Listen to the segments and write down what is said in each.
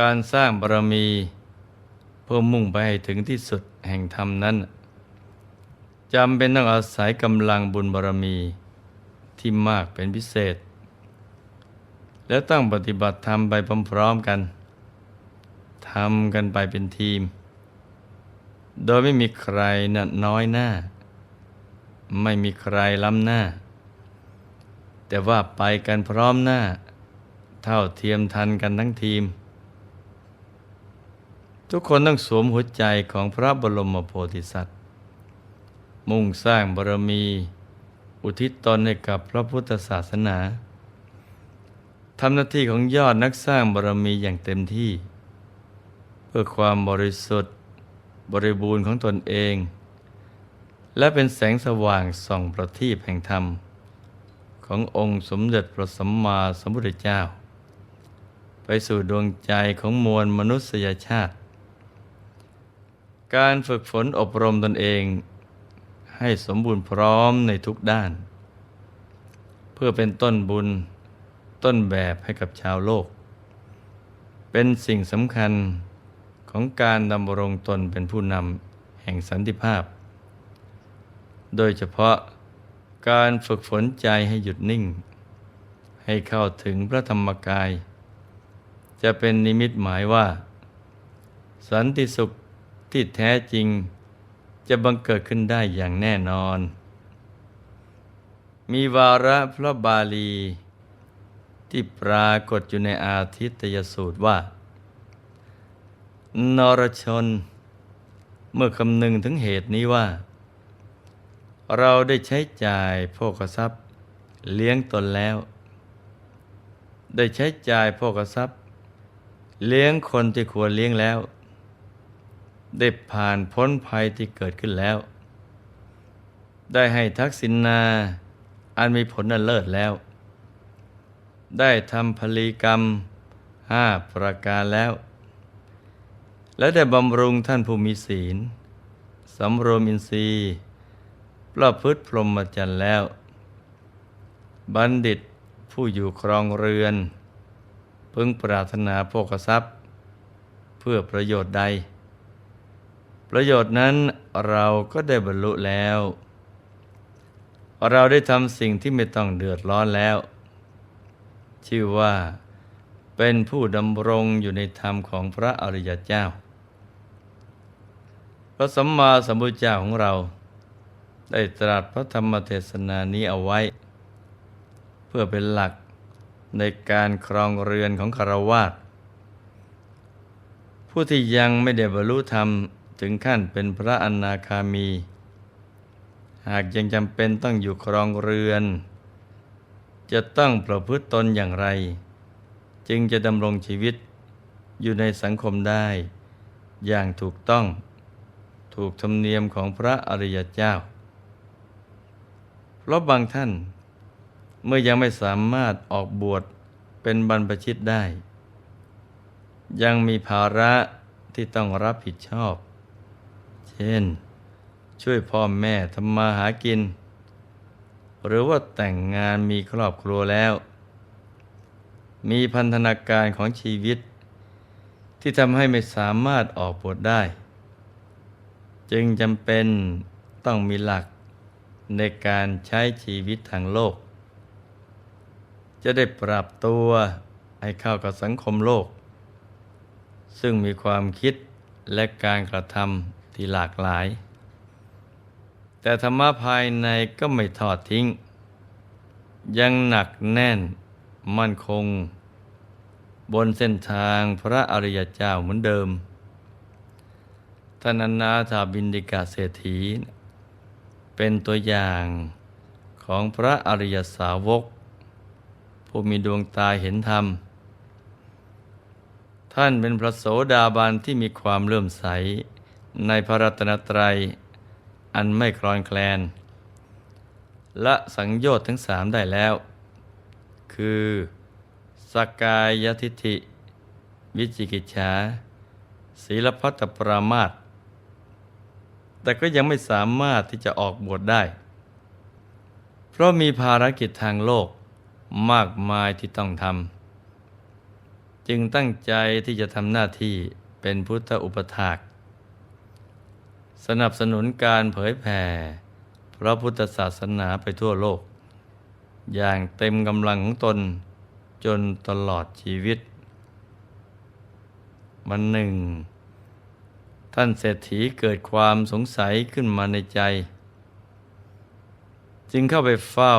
การสร้างบารมีเพื่อมุ่งไปให้ถึงที่สุดแห่งธรรมนั้นจำเป็นต้องอาศัยกำลังบุญบารมีที่มากเป็นพิเศษ แล้วต้องปฏิบัติธรรมไปพร้อมๆกันทำกันไปเป็นทีม โดยไม่มีใครนะน้อยหน้า ไม่มีใครล้ำหน้า แต่ว่าไปกันพร้อมหน้า เท่าเทียมทันกันทั้งทีม ทุกคนต้องสวมหัวใจของพระบรมโพธิสัตว์ มุ่งสร้างบารมี อุทิศตนให้กับพระพุทธศาสนาทำหน้าที่ของยอดนักสร้างบารมีอย่างเต็มที่ เพื่อความบริสุทธิ์บริบูรณ์ของตนเอง และเป็นแสงสว่างส่องประทีปแห่งธรรม ขององค์สมเด็จพระสัมมาสัมพุทธเจ้า ไปสู่ดวงใจของมวลมนุษยชาติ การฝึกฝนอบรมตนเอง ให้สมบูรณ์พร้อมในทุกด้าน เพื่อเป็นต้นบุญต้นแบบให้กับชาวโลก เป็นสิ่งสำคัญของการดำรงตนเป็นผู้นำแห่งสันติภาพ โดยเฉพาะการฝึกฝนใจให้หยุดนิ่ง ให้เข้าถึงพระธรรมกาย จะเป็นนิมิตหมายว่า สันติสุข ที่แท้จริงจะบังเกิดขึ้นได้อย่างแน่นอน มีวาระพระบาลี ที่ปรากฏอยู่ในอาทิตยสูตรว่า นรชน เมื่อคำนึงถึงเหตุนี้ว่า เราได้ใช้จ่ายโภคทรัพย์ เลี้ยงตนแล้ว ได้ใช้จ่ายโภคทรัพย์ เลี้ยงคนที่ควรเลี้ยงแล้ว ได้ผ่านพ้นภัยที่เกิดขึ้นแล้ว ได้ให้ทักษิณนาอันมีผลอันเลิศแล้ว ได้ทำพลีกรรมห้าประการแล้ว และได้บำรุงท่านผู้มีศีลสำรวมอินทรีย์ประพฤติพรหมจรรย์แล้ว บัณฑิตผู้อยู่ครองเรือน พึงปรารถนาโภคทรัพย์ เพื่อประโยชน์ใด ประโยชน์นั้นเราก็ได้บรรลุแล้ว เราได้ทำสิ่งที่ไม่ต้องเดือดร้อนแล้ว ชื่อว่าเป็นผู้ดำรงอยู่ในธรรมของพระอริยเจ้า พระสัมมาสัมพุทธเจ้าของเรา ได้ตรัสพระธรรมเทศนานี้เอาไว้ เพื่อเป็นหลักในการครองเรือนของคารวาสผู้ที่ยังไม่ได้บรรลุธรรม ถึงขั้นเป็นพระอนาคามี หากยังจำเป็นต้องอยู่ครองเรือน จะต้องประพฤติตนอย่างไร จึงจะดำรงชีวิตอยู่ในสังคมได้ อย่างถูกต้อง ถูกธรรมเนียมของพระอริยเจ้า เพราะบางท่าน เมื่อยังไม่สามารถออกบวชเป็นบรรพชิตได้ ยังมีภาระที่ต้องรับผิดชอบ เช่น ช่วยพ่อแม่ทำมาหากิน หรือว่าแต่งงานมีครอบครัวแล้ว มีพันธนาการของชีวิต ที่ทำให้ไม่สามารถออกบวชได้ จึงจำเป็นต้องมีหลักในการใช้ชีวิตทางโลก จะได้ปรับตัวให้เข้ากับสังคมโลก ซึ่งมีความคิดและการกระทำ ที่หลากหลาย แต่ธรรมะภายในก็ไม่ทอดทิ้ง ยังหนักแน่นมั่นคง บนเส้นทางพระอริยเจ้าเหมือนเดิมท่านอนาถาบินดิกาเศรษฐี เป็นตัวอย่างของพระอริยสาวก ผู้มีดวงตาเห็นธรรม ท่านเป็นพระโสดาบันที่มีความเลื่อมใส ในพระรัตนตรัย อันไม่คลอนแคลนและสังโยชน์ทั้งสามได้แล้ว คือสกายทิฏฐิ วิจิกิจฉาศีลพัตปรามาตแต่ก็ยังไม่สามารถที่จะออกบวชได้ เพราะมีภารกิจทางโลกมากมายที่ต้องทำ จึงตั้งใจที่จะทำหน้าที่เป็นพุทธอุปถาก สนับสนุนการเผยแผ่พระพุทธศาสนาไปทั่วโลก อย่างเต็มกำลังของตนจนตลอดชีวิตวันหนึ่ง ท่านเศรษฐีเกิดความสงสัยขึ้นมาในใจ จึงเข้าไปเฝ้า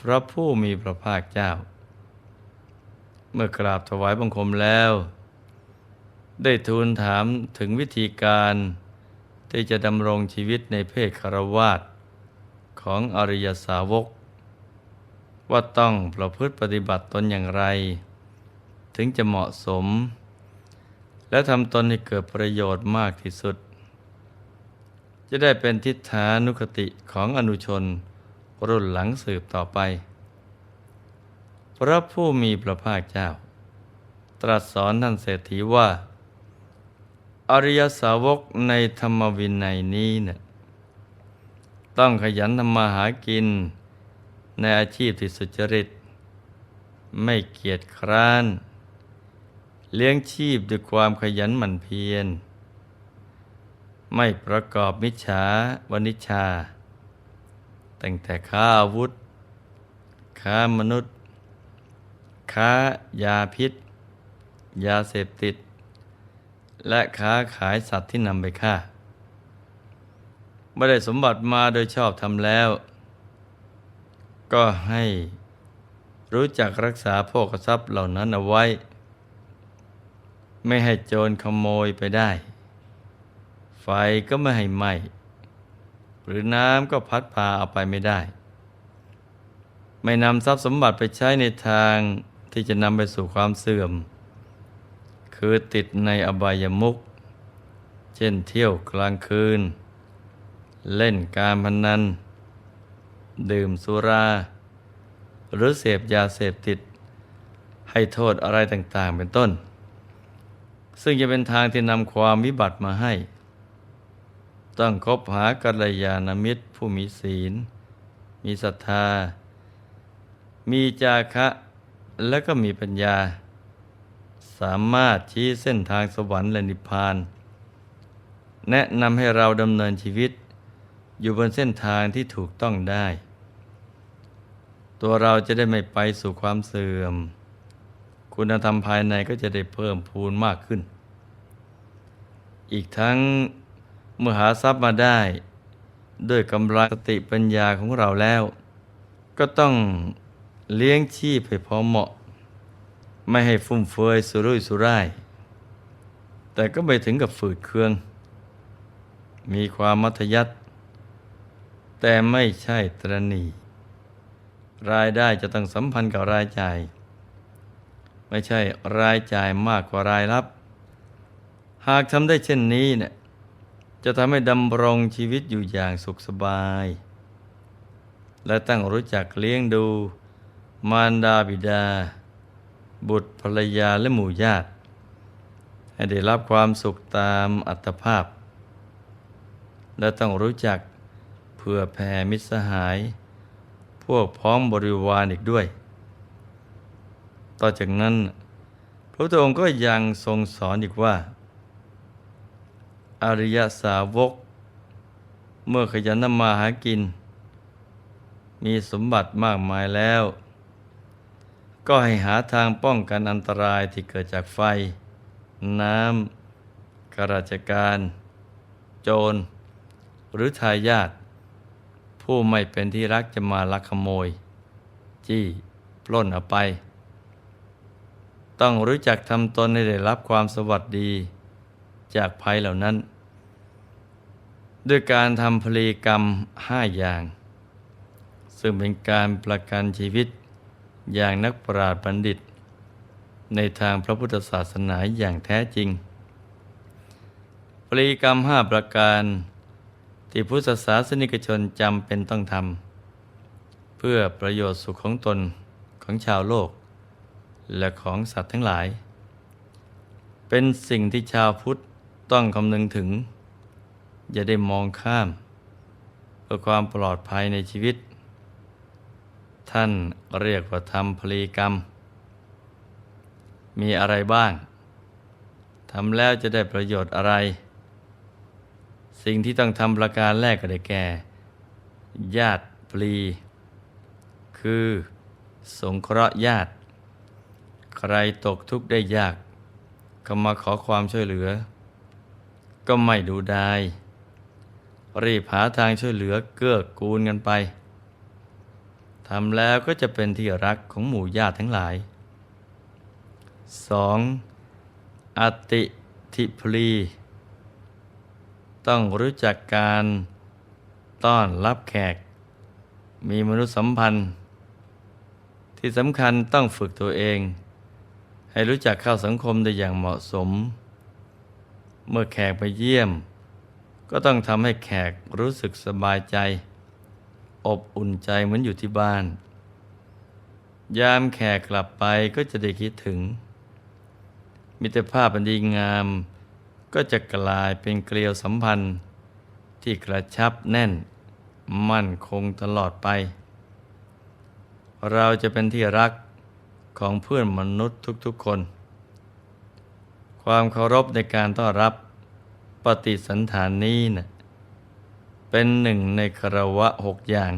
พระผู้มีพระภาคเจ้า เมื่อกราบถวายบังคมแล้ว ได้ทูลถามถึงวิธีการ ที่จะดำรงชีวิตในเพศคารวาสของอริยสาวก ว่าต้องประพฤติปฏิบัติตนอย่างไร ถึงจะเหมาะสม และทำตนให้เกิดประโยชน์มากที่สุด จะได้เป็นทิฏฐานุคติของอนุชนรุ่นหลังสืบต่อไป พระผู้มีพระภาคเจ้า ตรัสสอนท่านเศรษฐีว่า อริยสาวกในธรรมวินัยนี้เนี่ยต้องขยันทำมาหากินในอาชีพที่สุจริต ไม่เกียจคร้าน เลี้ยงชีพด้วยความขยันหมั่นเพียร ไม่ประกอบมิจฉาวนิชชาตั้งแต่ค้าอาวุธ ค้ามนุษย์ ค้ายาพิษ ยาเสพติด และค้าขายสัตว์ที่นำไปฆ่าไม่ได้สมบัติมาโดยชอบทำแล้ว ก็ให้รู้จักรักษาโภคทรัพย์เหล่านั้นเอาไว้ ไม่ให้โจรขโมยไปได้ ไฟก็ไม่ให้ไหม้หรือน้ำก็พัดพาเอาไปไม่ได้ ไม่นำทรัพย์สมบัติไปใช้ในทางที่จะนำไปสู่ความเสื่อม คือติดในอบายมุขเช่นเที่ยวกลางคืน เล่นการพนนัน ดื่มสุรา หรือเสพยาเสพติด ให้โทษอะไรต่างๆ เป็นต้น ซึ่งจะเป็นทางที่นำความวิบัติมาให้ ต้องคบหากัลยาณมิตรผู้มีศีล มีศรัทธา มีจาคะและก็มีปัญญา สามารถชี้เส้นทางสวรรค์และนิพพาน แนะนำให้เราดำเนินชีวิต อยู่บนเส้นทางที่ถูกต้องได้ ตัวเราจะได้ไม่ไปสู่ความเสื่อม คุณธรรมภายในก็จะได้เพิ่มพูนมากขึ้น อีกทั้งเมื่อหาทรัพย์มาได้ ด้วยกำลังสติปัญญาของเราแล้ว ก็ต้องเลี้ยงชีพให้พอเหมาะ ไม่ให้ฟุ่มเฟือยสุรุ่ยสุร่าย แต่ก็ไม่ถึงกับฝืดเคือง มีความมัธยัติแต่ไม่ใช่ตรณี รายได้จะต้องสัมพันธ์กับรายจ่าย ไม่ใช่รายจ่ายมากกว่ารายรับ หากทำได้เช่นนี้เนี่ยจะทำให้ดำรงชีวิตอยู่อย่างสุขสบาย และตั้งรู้จักเลี้ยงดู มารดาบิดา บุตรภรรยาและหมู่ญาติ ให้ได้รับความสุขตามอัตภาพ และต้องรู้จักเพื่อแผ่มิตรสหาย พวกพ้องบริวารอีกด้วย ต่อจากนั้น พระพุทธองค์ก็ยังทรงสอนอีกว่า อริยสาวก เมื่อขยันทำมาหากิน มีสมบัติมากมายแล้ว ก็ให้หาทางป้องกันอันตรายที่เกิดจากไฟ น้ำกราชการ โจร หรือทายาทผู้ไม่เป็นที่รักจะมาลักขโมย จี้ปล้นเอาไป ต้องรู้จักทำตนให้ได้รับความสวัสดีจากภัยเหล่านั้น ด้วยการทำพลีกรรมห้าอย่าง ซึ่งเป็นการประกันชีวิต อย่างนักปราชญ์บัณฑิต ในทางพระพุทธศาสนาอย่างแท้จริงพลีกรรมห้าประการที่พุทธศาสนิกชนจำเป็นต้องทำเพื่อประโยชน์สุขของตนของชาวโลก และของสัตว์ทั้งหลาย เป็นสิ่งที่ชาวพุทธต้องคำนึงถึง อย่าได้มองข้าม เพื่อความปลอดภัยในชีวิต ท่านเรียกว่าทำพลีกรรม มีอะไรบ้างทำแล้วจะได้ประโยชน์อะไร สิ่งที่ต้องทำประการแรกก็ได้แก่ ญาติปลี คือสงเคราะห์ญาติ ใครตกทุกข์ได้ยาก ก็มาขอความช่วยเหลือ ก็ไม่ดูดายรีบหาทางช่วยเหลือเกื้อกูลกันไป ทำแล้วก็จะเป็นที่รักของหมู่ญาติทั้งหลาย 2. อติทิพลี ต้องรู้จักการต้อนรับแขก มีมนุษยสัมพันธ์ ที่สำคัญต้องฝึกตัวเอง ให้รู้จักเข้าสังคมได้อย่างเหมาะสม เมื่อแขกไปเยี่ยม ก็ต้องทำให้แขกรู้สึกสบายใจ อบอุ่นใจเหมือนอยู่ที่บ้าน ยามแขกกลับไปก็จะได้คิดถึง มิตรภาพอันดีงาม ก็จะกลายเป็นเกลียวสัมพันธ์ ที่กระชับแน่น มั่นคงตลอดไป เราจะเป็นที่รักของเพื่อนมนุษย์ทุกๆคน ความเคารพในการต้อนรับปฏิสันฐานนี้นะ เป็นหนึ่งในคารวะหกอย่าง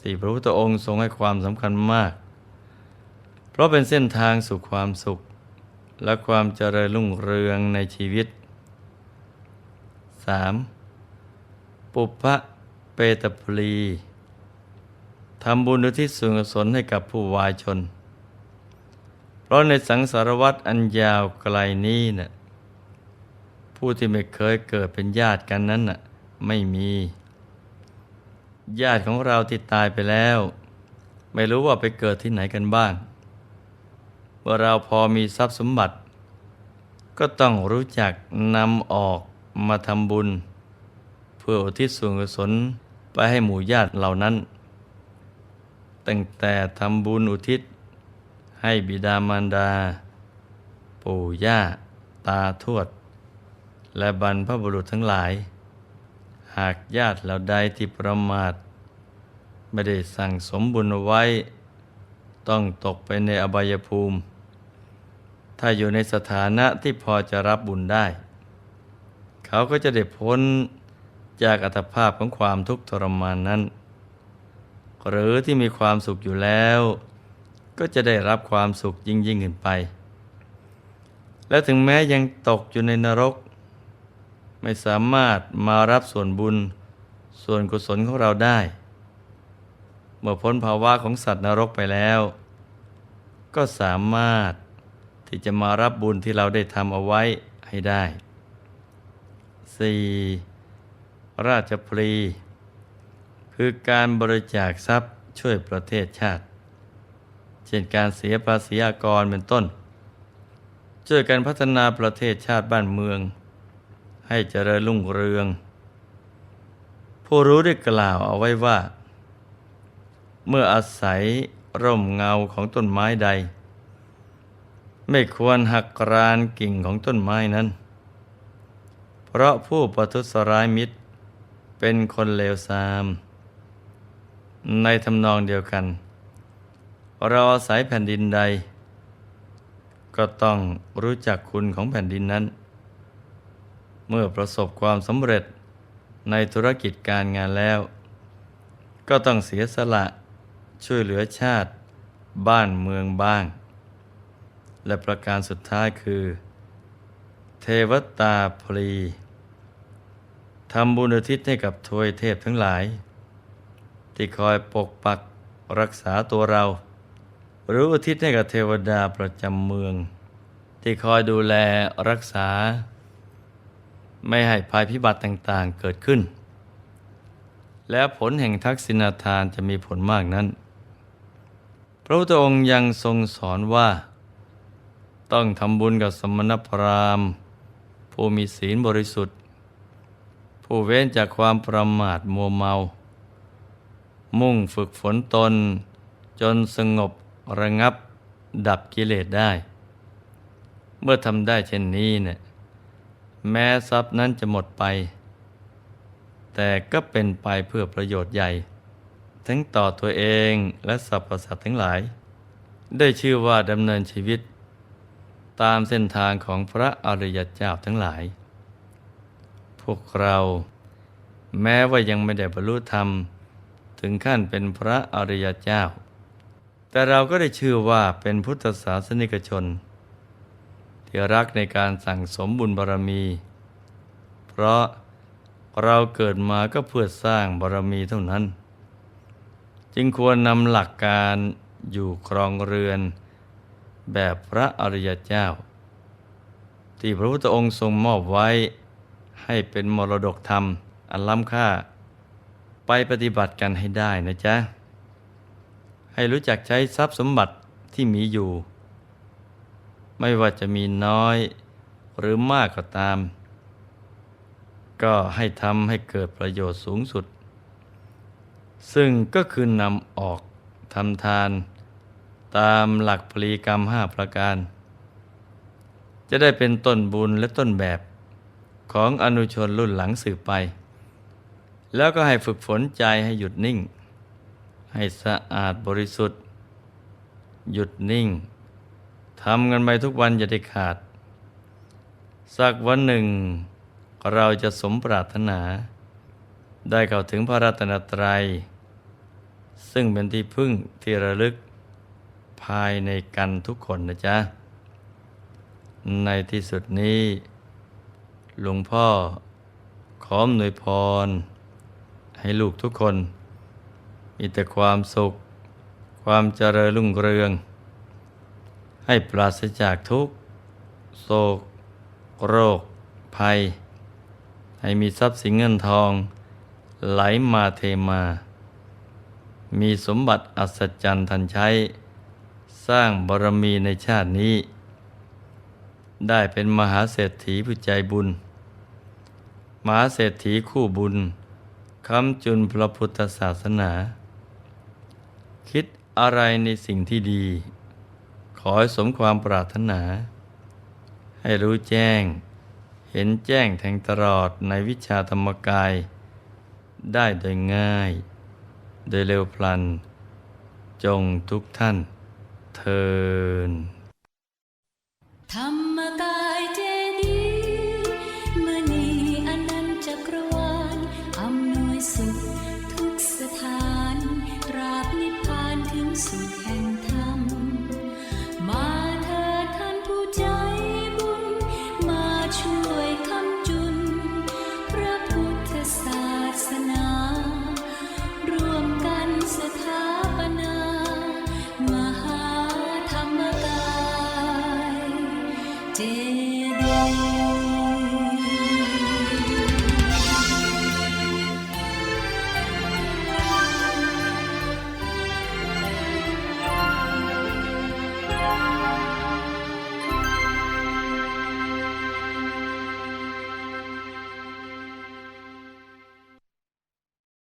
ที่พระพุทธองค์ทรงให้ความสำคัญมาก เพราะเป็นเส้นทางสู่ความสุข และความเจริญรุ่งเรืองในชีวิต 3. ปุพพะเปตปลีทำบุญอุทิศส่วนกุศลให้กับผู้วายชน เพราะในสังสารวัตรอันยาวไกลนี้นะ่ะผู้ที่ไม่เคยเกิดเป็นญาติกันนั้นน่ะ ไม่มี ญาติของเราที่ตายไปแล้ว ไม่รู้ว่าไปเกิดที่ไหนกันบ้างว่าเราพอมีทรัพย์สมบัติ ก็ต้องรู้จักนำออกมาทำบุญ เพื่ออุทิศส่วนกุศลไปให้หมู่ญาติเหล่านั้น ตั้งแต่ทำบุญอุทิศ ให้บิดามารดา ปู่ย่า ตาทวด และบรรพบุรุษทั้งหลาย หากญาติเหล่าใดที่ประมาท ไม่ได้สั่งสมบุญไว้ ต้องตกไปในอบายภูมิ ถ้าอยู่ในสถานะที่พอจะรับบุญได้ เขาก็จะได้พ้นจากอัตภาพของความทุกข์ทรมานนั้น หรือที่มีความสุขอยู่แล้ว ก็จะได้รับความสุขยิ่งยิ่งขึ้นไป และถึงแม้ยังตกอยู่ในนรก ไม่สามารถมารับส่วนบุญ ส่วนกุศลของเราได้ เมื่อพ้นภาวะของสัตว์นรกไปแล้ว ก็สามารถที่จะมารับบุญที่เราได้ทำเอาไว้ให้ได้ 4. ราชพลี คือการบริจาคทรัพย์ช่วยประเทศชาติ เช่นการเสียภาษีอากรเป็นต้น ช่วยกันพัฒนาประเทศชาติบ้านเมือง ให้เจริญรุ่งเรือง ผู้รู้ได้กล่าวเอาไว้ว่า เมื่ออาศัยร่มเงาของต้นไม้ใด ไม่ควรหักกรานกิ่งของต้นไม้นั้น เพราะผู้ประทุษร้ายมิตรเป็นคนเลวทราม ในทำนองเดียวกัน เราอาศัยแผ่นดินใด ก็ต้องรู้จักคุณของแผ่นดินนั้น เมื่อประสบความสำเร็จในธุรกิจการงานแล้ว ก็ต้องเสียสละช่วยเหลือชาติบ้านเมืองบ้าง และประการสุดท้ายคือ เทวตาพลีทำบุญอุทิศให้กับทวยเทพทั้งหลาย ที่คอยปกปักรักษาตัวเรา หรืออุทิศให้กับเทวดาประจำเมือง ที่คอยดูแลรักษา ไม่ให้ภัยพิบัติต่างๆเกิดขึ้น แล้วผลแห่งทักษิณาทานจะมีผลมากนั้น พระพุทธองค์ยังทรงสอนว่า ต้องทำบุญกับสมณพราหมณ์ ผู้มีศีลบริสุทธิ์ ผู้เว้นจากความประมาทมัวเมา มุ่งฝึกฝนตน จนสงบระงับดับกิเลสได้ เมื่อทำได้เช่นนี้เนี่ย แม้ทรัพย์นั้นจะหมดไป แต่ก็เป็นไปเพื่อประโยชน์ใหญ่ ทั้งต่อตัวเองและสรรพสัตว์ทั้งหลาย ได้ชื่อว่าดำเนินชีวิต ตามเส้นทางของพระอริยเจ้าทั้งหลาย พวกเราแม้ว่ายังไม่ได้บรรลุธรรม ถึงขั้นเป็นพระอริยเจ้า แต่เราก็ได้ชื่อว่าเป็นพุทธศาสนิกชน ที่รักในการสั่งสมบุญบารมี เพราะเราเกิดมาก็เพื่อสร้างบารมีเท่านั้น จึงควรนำหลักการอยู่ครองเรือน แบบพระอริยเจ้า ที่พระพุทธองค์ทรงมอบไว้ ให้เป็นมรดกธรรม อันล้ำค่า ไปปฏิบัติกันให้ได้นะจ๊ะ ให้รู้จักใช้ทรัพย์สมบัติที่มีอยู่ ไม่ว่าจะมีน้อยหรือมากก็ตาม ก็ให้ทำให้เกิดประโยชน์สูงสุด ซึ่งก็คือนำออกทำทาน ตามหลักพลีกรรมห้าประการ จะได้เป็นต้นบุญและต้นแบบของอนุชนรุ่นหลังสืบไป แล้วก็ให้ฝึกฝนใจให้หยุดนิ่ง ให้สะอาดบริสุทธิ์ หยุดนิ่ง ทำกันไปทุกวันอย่าได้ขาด สักวันหนึ่ง เราจะสมปรารถนา ได้เข้าถึงพระรัตนตรัย ซึ่งเป็นที่พึ่งที่ระลึกภายในกันทุกคนนะจ๊ะ ในที่สุดนี้ หลวงพ่อขออำนวยพร ให้ลูกทุกคน มีแต่ความสุข ความเจริญรุ่งเรือง ให้ปราศจากทุกข์โศก โรค ภัย ให้มีทรัพย์สินเงินทอง ไหลมาเทมา มีสมบัติอัศจรรย์ทันใช้ สร้างบารมีในชาตินี้ ได้เป็นมหาเศรษฐีผู้ใจบุญ มหาเศรษฐีคู่บุญคำจุนพระพุทธศาสนา คิดอะไรในสิ่งที่ดี ขอให้สมความปรารถนา ให้รู้แจ้ง เห็นแจ้งแทงตลอดในวิชาธรรมกาย ได้โดยง่าย โดยเร็วพลัน จงทุกท่านเทินธรร